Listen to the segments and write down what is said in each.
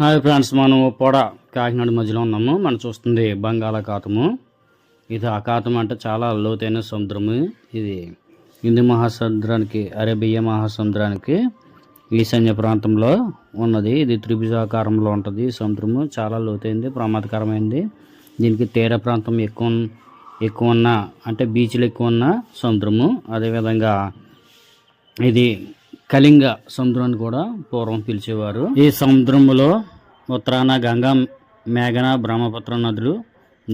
Hi friends మనం పొడ కాకినాడ మధ్యలో ఉన్నాము. మనం చూస్తుంది బంగాళాఖాతము. ఇది అఖాతం అంటే చాలా లోతైన సముద్రము. ఇది హిందూ మహాసముద్రానికి అరేబియా మహాసముద్రానికి ఈశాన్య ప్రాంతంలో ఉన్నది. ఇది త్రిభుజాకారంలో ఉంటుంది సముద్రము. చాలా లోతైంది ప్రమాదకరమైంది. దీనికి తీర ప్రాంతం ఎక్కువ ఎక్కువ ఉన్న అంటే బీచ్లు ఎక్కువ ఉన్న సముద్రము. అదేవిధంగా ఇది కళింగ సముద్రం కూడా పూర్వం పిలిచేవారు. ఈ సముద్రములో ఉత్తరాన గంగా మేఘన బ్రహ్మపుత్ర నదులు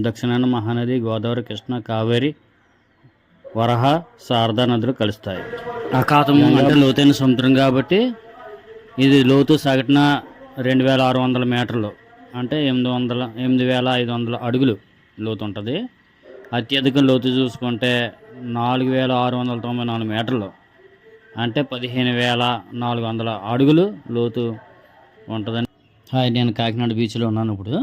దక్షిణాన మహానది గోదావరి కృష్ణ కావేరి వరహ శారదా నదులు కలుస్తాయి. అఖాతం అంటే లోతైన సముద్రం కాబట్టి ఇది లోతు సగటున రెండు వేల ఆరు వందల మీటర్లు అంటే ఎనిమిది వందల ఎనిమిది వేల ఐదు వందల అడుగులు లోతు ఉంటుంది. అత్యధిక లోతు చూసుకుంటే నాలుగు వేల ఆరు వందల తొంభై నాలుగు మీటర్లు. అంటే పదిహేను వేల నాలుగు వందల అడుగులు లోతు ఉంటుందని. హాయ్ నేను కాకినాడ బీచ్లో ఉన్నాను ఇప్పుడు.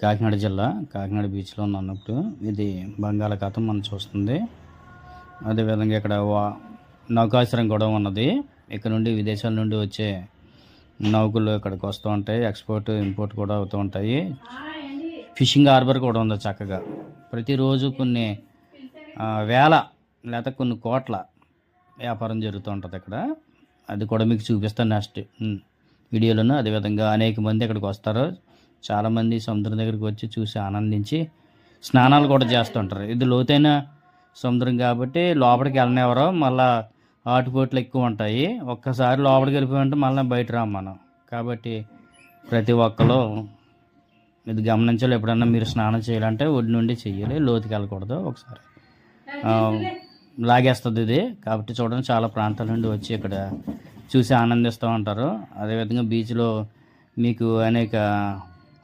కాకినాడ జిల్లా కాకినాడ బీచ్లో ఉన్నాను ఇప్పుడు. ఇది బంగాళాఖాతం మనం చూస్తుంది. అదేవిధంగా ఇక్కడ వా నౌకాశ్రయం కూడా ఉన్నది. ఇక్కడ నుండి విదేశాల నుండి వచ్చే నౌకలు ఇక్కడికి వస్తూ ఉంటాయి. ఎక్స్పోర్ట్ ఇంపోర్ట్ కూడా అవుతూ ఉంటాయి. ఫిషింగ్ హార్బర్ కూడా ఉంది చక్కగా. ప్రతిరోజు కొన్ని వేల లేకపోతే కొన్ని కోట్ల వ్యాపారం జరుగుతూ ఉంటుంది ఇక్కడ అది కూడా మీకు చూపిస్తాను నెక్స్ట్ వీడియోలోను అదేవిధంగా అనేక మంది ఇక్కడికి వస్తారు. చాలామంది సముద్రం దగ్గరికి వచ్చి చూసి ఆనందించి స్నానాలు కూడా చేస్తుంటారు ఇది లోతైన సముద్రం కాబట్టి లోపలికి వెళ్ళనివ్వరు. మళ్ళా ఆటుపోట్లు ఎక్కువ ఉంటాయి. ఒక్కసారి లోపలికి వెళ్ళిపోయింటే మళ్ళీ బయట రాం మనం. కాబట్టి ప్రతి ఒక్కరు ఇది గమనించాలి. ఎప్పుడన్నా మీరు స్నానం చేయాలంటే ఒడి నుండి చెయ్యాలి. లోతుకి వెళ్ళకూడదు ఒకసారి. లాగేస్తుంది ఇది. కాబట్టి చూడండి చాలా ప్రాంతాల నుండి వచ్చి ఇక్కడ చూసి ఆనందిస్తూ ఉంటారు. అదేవిధంగా బీచ్లో మీకు అనేక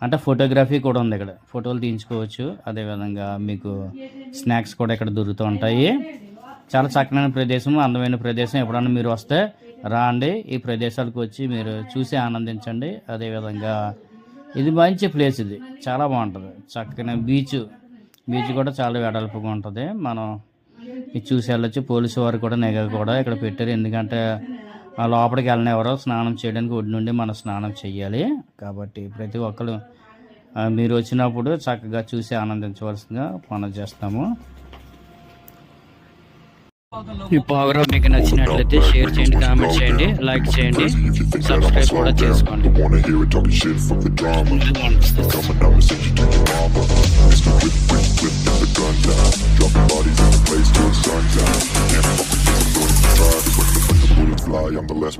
అంటే ఫోటోగ్రఫీ కూడా ఉంది ఇక్కడ. ఫోటోలు తీయించుకోవచ్చు. అదేవిధంగా మీకు స్నాక్స్ కూడా ఇక్కడ దొరుకుతూ ఉంటాయి. చాలా చక్కనైన ప్రదేశం అందమైన ప్రదేశం. ఎప్పుడన్నా మీరు వస్తే రాండి. ఈ ప్రదేశాలకు వచ్చి మీరు చూసి ఆనందించండి. అదేవిధంగా ఇది మంచి ప్లేస్ ఇది. చాలా బాగుంటుంది. చక్కని బీచ్. బీచ్ కూడా చాలా వెడల్పుగా ఉంటుంది. మనం ఇది చూసి వెళ్ళొచ్చు పోలీసు వారు కూడా నిఘా కూడా ఇక్కడ పెట్టారు ఎందుకంటే ఆ లోపలికి వెళ్ళినెవరో స్నానం చేయడానికి ఒడి నుండి మనం స్నానం చేయాలి కాబట్టి ప్రతి ఒక్కరు మీరు వచ్చినప్పుడు చక్కగా చూసి ఆనందించవలసిందిగా మనం చేస్తాము ఈ ప్రోగ్రామ్ మీకు నచ్చినట్లయితే షేర్ చేయండి కామెంట్ చేయండి లైక్ చేయండి సబ్స్క్రైబ్ కూడా చేసుకోండి I am the last one.